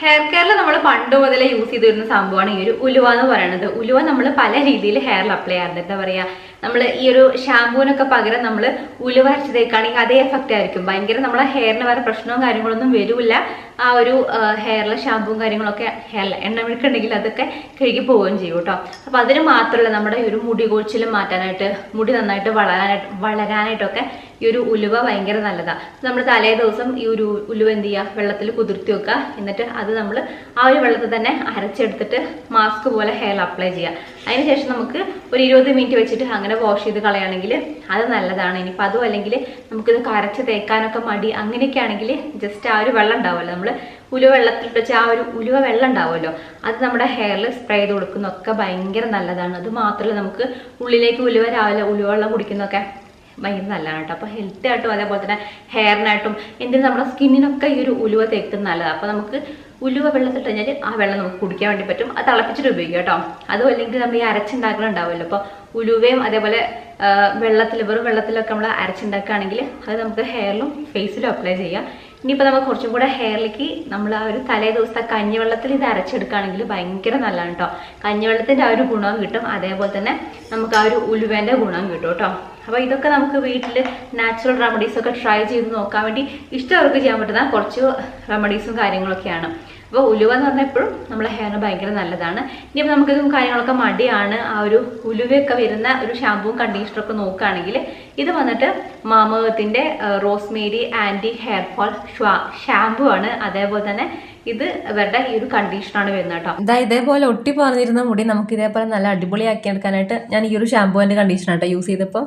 Hair കെയറിൽ നമ്മൾ പണ്ട് മുതലേ യൂസ് ചെയ്ത് വരുന്ന സംഭവമാണ് ഈ ഒരു ഉലുവ എന്ന് പറയുന്നത് ഉലുവ നമ്മൾ പല രീതിയിൽ ഹെയറിൽ അപ്ലൈ ചെയ്യാറുണ്ട്. എന്താ പറയുക നമ്മൾ ഈ ഒരു ഷാമ്പൂവിനൊക്കെ പകരം നമ്മൾ ഉലുവ അരച്ചതേക്കാണെങ്കിൽ അതേ എഫക്റ്റ് ആയിരിക്കും. ഭയങ്കര നമ്മളെ ഹെയറിന് വേറെ പ്രശ്നവും കാര്യങ്ങളൊന്നും വരില്ല. ആ ഒരു ഹെയറിലെ ഷാമ്പൂവും കാര്യങ്ങളൊക്കെ ഹെയർ എണ്ണ മിഴുക്കുണ്ടെങ്കിൽ അതൊക്കെ കഴുകി പോവുകയും ചെയ്യും കേട്ടോ. അപ്പോൾ അതിന് മാത്രമല്ല നമ്മുടെ ഈ ഒരു മുടി കൊഴിച്ചിലും മാറ്റാനായിട്ട് മുടി നന്നായിട്ട് വളരാനായിട്ട് വളരാനായിട്ടൊക്കെ ഈ ഒരു ഉലുവ ഭയങ്കര നല്ലതാണ് നമ്മൾ തലേ ദിവസം ഈ ഒരു ഉലുവ എന്ത് ചെയ്യുക വെള്ളത്തിൽ കുതിർത്തി വെക്കുക എന്നിട്ട് അത് നമ്മൾ ആ ഒരു വെള്ളത്തിൽ തന്നെ അരച്ചെടുത്തിട്ട് മാസ്ക് പോലെ ഹെയർ അപ്ലൈ ചെയ്യുക അതിനുശേഷം നമുക്ക് ഒരു ഇരുപത് മിനിറ്റ് വെച്ചിട്ട് അങ്ങനെ വാഷ് ചെയ്ത് കളയുകയാണെങ്കിൽ അത് നല്ലതാണ്. ഇനിയിപ്പോൾ അതും അല്ലെങ്കിൽ നമുക്കിത് കരച്ച് തേക്കാനൊക്കെ മടി അങ്ങനെയൊക്കെ ആണെങ്കിൽ ജസ്റ്റ് ആ ഒരു വെള്ളം ഉണ്ടാവുമല്ലോ. നമ്മൾ ഉലുവ വെള്ളത്തിൽ വെച്ച് ആ ഒരു ഉലുവ വെള്ളം ഉണ്ടാവുമല്ലോ. അത് നമ്മുടെ ഹെയറിൽ സ്പ്രേ ചെയ്ത് കൊടുക്കുന്നതൊക്കെ ഭയങ്കര നല്ലതാണ്. അത് മാത്രമല്ല നമുക്ക് ഉള്ളിലേക്ക് ഉലുവ രാവിലെ ഉലുവ വെള്ളം കുടിക്കുന്നതൊക്കെ ഭയങ്കര നല്ലതാണ് കേട്ടോ അപ്പോൾ ഹെൽത്തി ആയിട്ടും അതേപോലെ തന്നെ ഹെയറിനായിട്ടും എന്തിനും നമ്മുടെ സ്കിന്നിനൊക്കെ ഈ ഒരു ഉലുവ തേക്കുന്നത് നല്ലതാണ് അപ്പോൾ നമുക്ക് ഉലുവ വെള്ളത്തിൽ കഴിഞ്ഞാൽ ആ വെള്ളം നമുക്ക് കുടിക്കാൻ വേണ്ടി പറ്റും. അത് തിളപ്പിച്ചിട്ട് ഉപയോഗിക്കാം കേട്ടോ. അതും അല്ലെങ്കിൽ നമ്മൾ ഈ അരച്ചുണ്ടാക്കലുണ്ടാവുമല്ലോ അപ്പോൾ ഉലുവയും അതേപോലെ വെള്ളത്തിൽ വെറും വെള്ളത്തിലൊക്കെ നമ്മൾ അരച്ചുണ്ടാക്കുകയാണെങ്കിൽ അത് നമുക്ക് ഹെയറിലും ഫേസിലും അപ്ലൈ ചെയ്യാം. ഇനിയിപ്പോൾ നമുക്ക് കുറച്ചും കൂടെ ഹെയറിലേക്ക് നമ്മൾ ആ ഒരു തലേ ദിവസത്തെ കഞ്ഞിവെള്ളത്തിൽ ഇത് അരച്ചെടുക്കുകയാണെങ്കിൽ ഭയങ്കര നല്ലതാണ് കേട്ടോ കഞ്ഞിവെള്ളത്തിന്റെ ആ ഒരു ഗുണവും കിട്ടും. അതേപോലെ തന്നെ നമുക്ക് ആ ഒരു ഉലുവേന്റെ ഗുണവും കിട്ടും കേട്ടോ. അപ്പോൾ ഇതൊക്കെ നമുക്ക് വീട്ടിൽ നാച്ചുറൽ റെമഡീസൊക്കെ ട്രൈ ചെയ്ത് നോക്കാൻ വേണ്ടി ഇഷ്ടമുള്ളവർക്ക് ചെയ്യാൻ പറ്റുന്ന കുറച്ച് റെമഡീസും കാര്യങ്ങളൊക്കെയാണ്. അപ്പോൾ ഉലുവ എന്ന് പറഞ്ഞാൽ എപ്പോഴും നമ്മുടെ ഹെയറിന് ഭയങ്കര നല്ലതാണ്. ഇനിയിപ്പോൾ നമുക്കിതും കാര്യങ്ങളൊക്കെ മടിയാണ്. ആ ഒരു ഉലുവയൊക്കെ വരുന്ന ഒരു ഷാമ്പുവും കണ്ടീഷണറൊക്കെ നോക്കുകയാണെങ്കിൽ ഇത് വന്നിട്ട് മാമകത്തിന്റെ rosemary anti hair fall shampoo ആണ്. അതേപോലെ തന്നെ ഇത് ഇവരുടെ ഈ ഒരു കണ്ടീഷനാണ് വരുന്നത് കേട്ടോ. ഇതാ ഇതേപോലെ ഒട്ടി പറഞ്ഞിരുന്ന മുടി നമുക്ക് ഇതേപോലെ നല്ല അടിപൊളിയാക്കി എടുക്കാനായിട്ട് ഞാൻ ഈ ഒരു ഷാമ്പുവിന്റെ കണ്ടീഷണർ യൂസ് ചെയ്തപ്പോൾ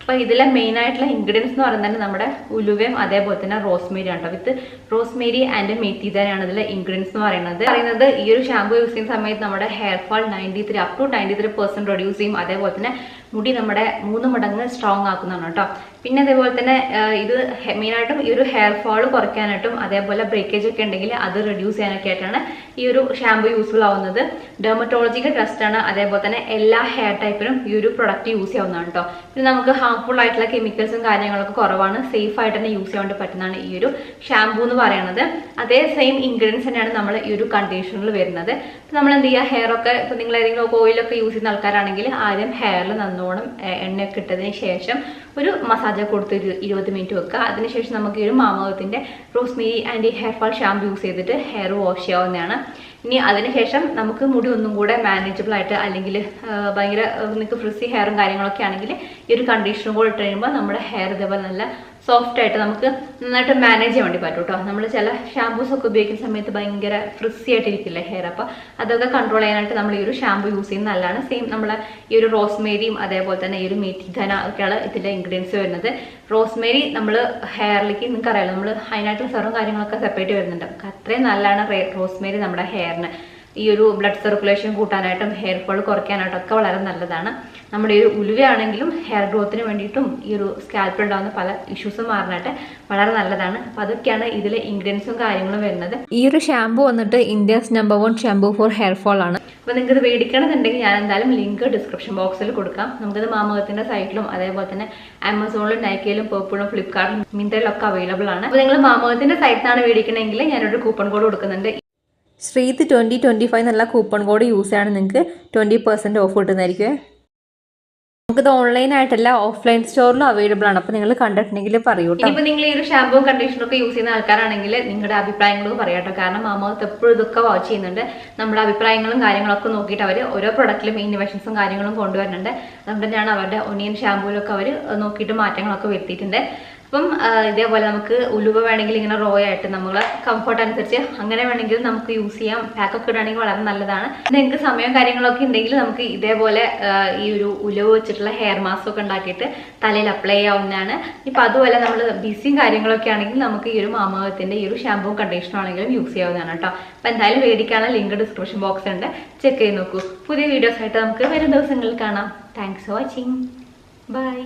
അപ്പോൾ ഇതിലെ മെയിൻ ആയിട്ടുള്ള ഇൻഗ്രീഡിയൻസ് എന്ന് പറയുന്നത് നമ്മുടെ ഉലുവയും അതേപോലെ തന്നെ റോസ്മേരി ആണ് വിത്ത് റോസ്മേരി ആൻഡ് മെത്തിതയാണ് ഇതിലെ ഇൻഗ്രീഡിയൻസ് എന്ന് പറയുന്നത്. പറയുന്നത് ഈ ഒരു ഷാമ്പു യൂസ് ചെയ്യുന്ന സമയത്ത് നമ്മുടെ hair fall ninety three up to ninety three percent reduce ചെയ്യും. അതേപോലെ തന്നെ മുടി നമ്മുടെ മൂന്ന് മടങ്ങ് സ്ട്രോങ് ആക്കുന്നതാണ് കേട്ടോ പിന്നെ അതേപോലെ തന്നെ ഇത് മെയിനായിട്ടും ഈ ഒരു ഹെയർ ഫാൾ കുറയ്ക്കാനായിട്ടും അതേപോലെ ബ്രേക്കേജ് ഒക്കെ ഉണ്ടെങ്കിൽ അത് റെഡ്യൂസ് ചെയ്യാനൊക്കെ ആയിട്ടാണ് ഈ ഒരു ഷാമ്പു യൂസ്ഫുൾ ആവുന്നത്. ഡെർമറ്റോളജിക്കൽ ആണ്. അതേപോലെ തന്നെ എല്ലാ ഹെയർ ടൈപ്പിനും ഈ ഒരു പ്രൊഡക്റ്റ് യൂസ് ചെയ്യാവുന്നതാണ് കേട്ടോ പിന്നെ നമുക്ക് ഹാർംഫുൾ ആയിട്ടുള്ള കെമിക്കൽസും കാര്യങ്ങളൊക്കെ കുറവാണ്. സേഫ് ആയിട്ട് തന്നെ യൂസ് ചെയ്യാൻ പറ്റുന്നതാണ് ഈ ഒരു ഷാംപൂ എന്ന് പറയുന്നത് അതേ സെയിം ഇൻഗ്രീഡിയൻസ് തന്നെയാണ് നമ്മൾ ഈ ഒരു കണ്ടീഷണറിൽ വരുന്നത്. നമ്മൾ എന്ത് ചെയ്യുക ഹെയർ ഒക്കെ ഇപ്പം നിങ്ങൾ ഏതെങ്കിലും ഓയിലൊക്കെ യൂസ് ചെയ്യുന്ന ആൾക്കാരാണെങ്കിൽ ആദ്യം ഹെയറിൽ നന്നോണം എണ്ണ ഇട്ടതിന് ശേഷം ഒരു മസാജ് കൊടുത്ത് ഒരു ഇരുപത് മിനിറ്റ് വെക്കുക. അതിനുശേഷം നമുക്ക് ഈ ഒരു മാമകത്തിന്റെ rosemary anti hair fall shampoo use ചെയ്തിട്ട് ഹെയർ വാഷ് ചെയ്യാവുന്നതാണ്. ഇനി അതിനുശേഷം നമുക്ക് മുടി ഒന്നും കൂടെ മാനേജബിൾ ആയിട്ട് അല്ലെങ്കിൽ ഭയങ്കര നിങ്ങൾക്ക് ഫ്രിസി ഹെയറും കാര്യങ്ങളൊക്കെ ആണെങ്കിൽ ഈ ഒരു കണ്ടീഷനും കൂടെ ഇട്ട് കഴിയുമ്പോൾ നമ്മുടെ ഹെയർ ഇതേപോലെ നല്ല സോഫ്റ്റ് ആയിട്ട് നമുക്ക് നന്നായിട്ട് മാനേജ് ചെയ്യാൻ വേണ്ടി പറ്റും കേട്ടോ നമ്മൾ ചില ഷാമ്പൂസ് ഒക്കെ ഉപയോഗിക്കുന്ന സമയത്ത് ഭയങ്കര ഫ്രിസി ആയിട്ടിരിക്കില്ലേ ഹെയർ അപ്പോൾ അതൊക്കെ കൺട്രോൾ ചെയ്യാനായിട്ട് നമ്മൾ ഈ ഒരു ഷാമ്പൂ യൂസ് ചെയ്യുന്നത് നല്ലതാണ്. സെയിം നമ്മൾ ഈ ഒരു റോസ്മേരിയും അതേപോലെ തന്നെ ഈ ഒരു മെത്തിധന ഒക്കെയാണ് ഇതിന്റെ ഇൻഗ്രീഡിയൻസ് വരുന്നത്. റോസ്മേരി നമ്മൾ ഹെയറിലേക്ക് നിങ്ങൾക്ക് അറിയാലോ നമ്മൾ അതിനായിട്ടുള്ള സെറും കാര്യങ്ങളൊക്കെ സെപ്പറേറ്റ് വരുന്നുണ്ട്. അത്രയും നല്ലതാണ് റോസ്മേരി നമ്മുടെ ഹെയറിന് ഈ ഒരു ബ്ലഡ് സർക്കുലേഷൻ കൂട്ടാനായിട്ടും ഹെയർ ഫോൾ കുറയ്ക്കാനായിട്ടും ഒക്കെ വളരെ നല്ലതാണ്. നമ്മുടെ ഈ ഒരു ഉലുവയാണെങ്കിലും ഹെയർ ഗ്രോത്തിന് വേണ്ടിയിട്ടും ഈ ഒരു സ്കാൽപ്പിൽ ഉണ്ടാകുന്ന പല ഇഷ്യൂസും മാറാനായിട്ട് വളരെ നല്ലതാണ്. അപ്പോൾ അതൊക്കെയാണ് ഇതിലെ ഇൻഗ്രീഡിയൻസും കാര്യങ്ങളും വരുന്നത്. ഈ ഒരു ഷാമ്പൂ വന്നിട്ട് India's number one shampoo for hair fall ആണ്. അപ്പോൾ നിങ്ങൾക്ക് ഇത് മേടിക്കണമെന്നുണ്ടെങ്കിൽ ഞാൻ എന്തായാലും ലിങ്ക് ഡിസ്ക്രിപ്ഷൻ ബോക്സിൽ കൊടുക്കാം. നമുക്കിത് മാമകത്തിന്റെ സൈറ്റിലും അതേപോലെ തന്നെ ആമസോണിലും നൈക്കയിലും പേപ്പിളും ഫ്ലിപ്കാർട്ടിലും മിന്തയിലും ഒക്കെ അവൈലബിൾ ആണ്. അപ്പോൾ നിങ്ങൾ മാമകത്തിന്റെ സൈറ്റിലാണ് മേടിക്കണമെങ്കിൽ ഞാനൊരു കൂപ്പൺ കോഡ് കൊടുക്കുന്നുണ്ട്. ശ്രീത് ട്വന്റി ട്വന്റി ഫൈവ് എന്നുള്ള കൂപ്പൺ കോഡ് യൂസ് ചെയ്യാണ് നിങ്ങൾക്ക് ട്വന്റി പെർസെന്റ് ഓഫ് കിട്ടുന്നതായിരിക്കും. നമുക്കിത് ഓൺലൈൻ ആയിട്ടല്ല ഓഫ്ലൈൻ സ്റ്റോറിലും അവൈലബിൾ ആണ്. അപ്പോൾ നിങ്ങൾ കണ്ടിട്ടുണ്ടെങ്കിൽ പറയൂ ഇപ്പൊ നിങ്ങൾ ഈ ഒരു ഷാമ്പൂ കണ്ടീഷണർ ഒക്കെ യൂസ് ചെയ്യുന്ന ആൾക്കാരാണെങ്കിൽ നിങ്ങളുടെ അഭിപ്രായങ്ങളും പറയാട്ടോ കാരണം മാമോത്ത് എപ്പോഴും ഇതൊക്കെ വാച്ച് ചെയ്യുന്നുണ്ട്. നമ്മുടെ അഭിപ്രായങ്ങളും കാര്യങ്ങളൊക്കെ നോക്കിയിട്ട് അവർ ഓരോ പ്രൊഡക്റ്റിലും ഇന്നോവേഷൻസും കാര്യങ്ങളും കൊണ്ടുവരുന്നുണ്ട്. അതുകൊണ്ട് തന്നെയാണ് അവരുടെ ഒനിയൻ ഷാമ്പൂലൊക്കെ അവർ നോക്കിയിട്ട് മാറ്റങ്ങളൊക്കെ വരുത്തിയിട്ടുണ്ട്. അപ്പം ഇതേപോലെ നമുക്ക് ഉലുവ വേണമെങ്കിൽ ഇങ്ങനെ റോ ആയിട്ട് നമ്മൾ കംഫർട്ട് അനുസരിച്ച് അങ്ങനെ വേണമെങ്കിൽ നമുക്ക് യൂസ് ചെയ്യാം. പാക്കൊക്കെ ഇടുകയാണെങ്കിൽ വളരെ നല്ലതാണ്. നിങ്ങൾക്ക് സമയം കാര്യങ്ങളൊക്കെ ഉണ്ടെങ്കിൽ നമുക്ക് ഇതേപോലെ ഈ ഒരു ഉലുവ വെച്ചിട്ടുള്ള ഹെയർ മാസ്ക് ഒക്കെ ഉണ്ടാക്കിയിട്ട് തലയിൽ അപ്ലൈ ചെയ്യാവുന്നതാണ്. ഇപ്പം അതുപോലെ നമ്മൾ ബിസിയും കാര്യങ്ങളൊക്കെ ആണെങ്കിൽ നമുക്ക് ഈ ഒരു മാമകത്തിന്റെ ഈ ഒരു ഷാമ്പൂ കണ്ടീഷനും ആണെങ്കിലും യൂസ് ചെയ്യാവുന്നതാണ് കേട്ടോ. അപ്പം എന്തായാലും മേടിക്കാനുള്ള ലിങ്ക് ഡിസ്ക്രിപ്ഷൻ ബോക്സ് ഉണ്ട് ചെക്ക് ചെയ്ത് നോക്കൂ. പുതിയ വീഡിയോസ് ആയിട്ട് നമുക്ക് വരും ദിവസങ്ങളിൽ കാണാം. Thanks for watching bye